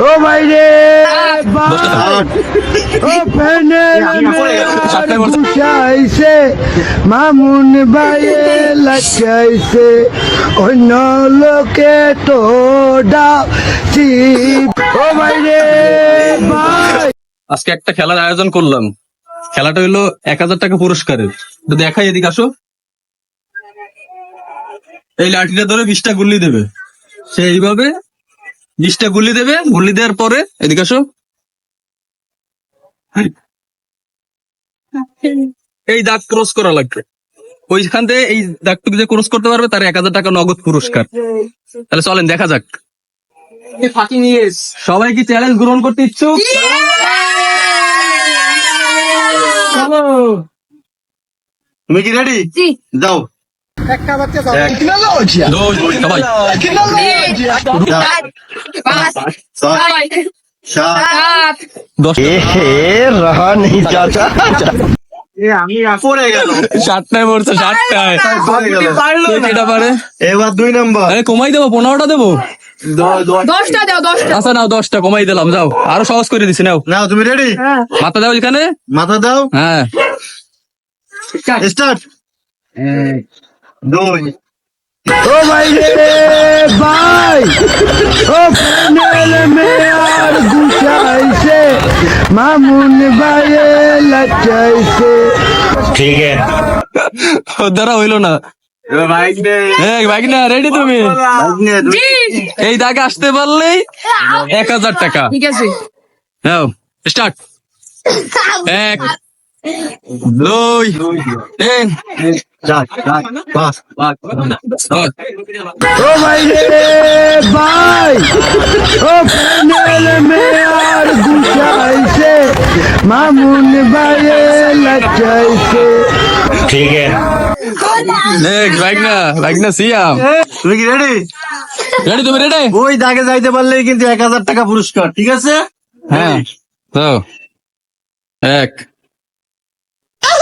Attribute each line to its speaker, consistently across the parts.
Speaker 1: ও ভাই রে ভাই। ও প্যানেল মামুন লাগাইছে অন্য লোকে তো ডাকি ও ভাই রে ভাই।
Speaker 2: আজকে একটা খেলার আয়োজন করলাম। খেলাটা হলো এক হাজার টাকা পুরস্কারের। দেখাই এদিকে আসো। এই লাঠিটা ধরে বিশটা গুল্লি দেবে। সে এইভাবে বিশটা গুলি দেবে গুলি দেওয়ার পরে এদিকে আসো। এই দাগ ক্রস করা লাগবে। ওইখান থেকে এই দাগটুকু যে ক্রস করতে পারবে তার এক হাজার টাকা নগদ পুরস্কার। তাহলে চলেন দেখা যাক। সবাই কি চ্যালেঞ্জ গ্রহণ করতে ইচ্ছুক।
Speaker 3: তুমি কি রেডি যাও।
Speaker 2: দুই, সবাই।
Speaker 3: ছয় সাত।
Speaker 2: দশ।
Speaker 1: রহা নেই চাচা
Speaker 3: পড়ে গেল।
Speaker 2: ষাটটায় পড়ছে ষাটটায়
Speaker 3: পড়ে গেল।
Speaker 2: কে কেটা পারে?
Speaker 3: এবার দুই নম্বর।
Speaker 2: কমাই দেবো পনেরোটা দেবো?
Speaker 4: দশটা দাও দশটা।
Speaker 2: আচ্ছা নাও দশটা কমাই দিলাম যাও। আরও সহজ করে দিছি নাও।
Speaker 3: নাও তুমি রেডি
Speaker 2: মাথা দাও এখানে।
Speaker 3: মাথা দাও।
Speaker 2: হ্যাঁ।
Speaker 3: স্টার্ট দুই
Speaker 1: ও ভাই রে ভাই। ও প্যানেল মেয়ার গুছাইছে মামুন ভাইয়ে লাগাইছে
Speaker 2: ওর দ্বারা হইল না। এই বাইক না রেডি তুমি? এই দাগে আসতে পারলেই এক হাজার টাকা।
Speaker 4: ঠিক আছে।
Speaker 2: স্টার্ট এক দুই তিন।
Speaker 1: ও ভাই রে ভাই। ও প্যানেল মেয়ার গুছাইছে মামুন ভাইয়ে লাগাইছে।
Speaker 2: নেক্সট বাইক না সিয়াম।
Speaker 3: তুমি কি রেডি
Speaker 2: রেডি তুমি রেডি
Speaker 3: ওই দাগে যাইতে পারলেই কিন্তু এক হাজার টাকা পুরস্কার ঠিক আছে?
Speaker 2: হ্যাঁ। তো এক।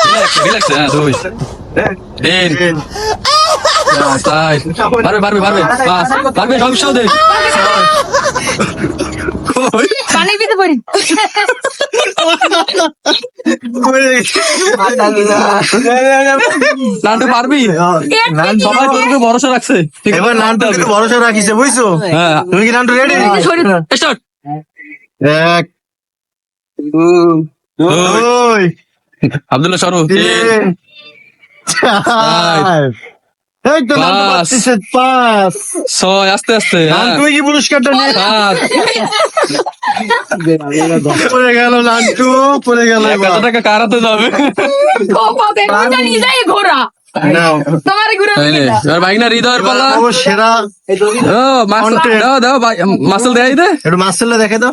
Speaker 2: হ্যাঁ সব সব দে কই?
Speaker 4: পানি পারি
Speaker 2: নানটু পারবি সবাই তোর উপরে ভরসা রাখছে
Speaker 3: এবার নানটু ভরসা রাখিছে বুঝছ তুমি কি নানটু রেডি
Speaker 2: স্টার্ট
Speaker 3: এক দুই
Speaker 2: আব্দুল্লাহ সরু
Speaker 3: এই তো পাচ্ছিস পাঁচ
Speaker 2: ছয় আস্তে আস্তে হ্যাঁ।
Speaker 3: কি পুরস্কারটা নিয়ে
Speaker 2: সাত
Speaker 3: পড়ে গেল নানটু পড়ে
Speaker 2: টাকা যাবে
Speaker 4: ঘোরা
Speaker 2: মাসল মাসল দে
Speaker 3: একটু মাসেলটা দেখে দাও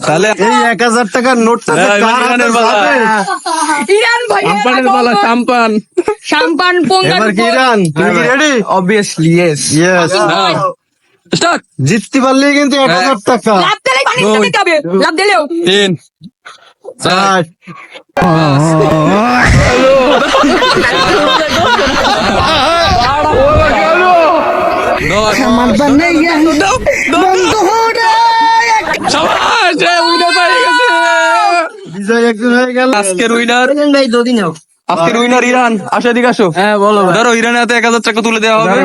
Speaker 2: তাহলে
Speaker 3: এই এক হাজার টাকার নোটটা যে
Speaker 2: হ্যাঁ?
Speaker 4: ইরান ভাই পোঙ্গাল
Speaker 3: এবার কি ইরান? তুমি কি ready
Speaker 1: obviously yes
Speaker 3: yes
Speaker 2: start
Speaker 3: জিততে পারলে কিন্তু এক হাজার টাকা।
Speaker 4: লাভ দিলে পানি দিতে হবে। লাভ দিলেও।
Speaker 2: তিন। চার
Speaker 3: একজন হয়ে গেল।
Speaker 2: আজকের উইনার
Speaker 1: ভাই দুদিন হোক।
Speaker 2: আজকের উইনার ইরান। আসো এদিকে আসো। হ্যাঁ বলো ধরো ইরানের হাতে এক হাজার টাকা তুলে দেওয়া হবে।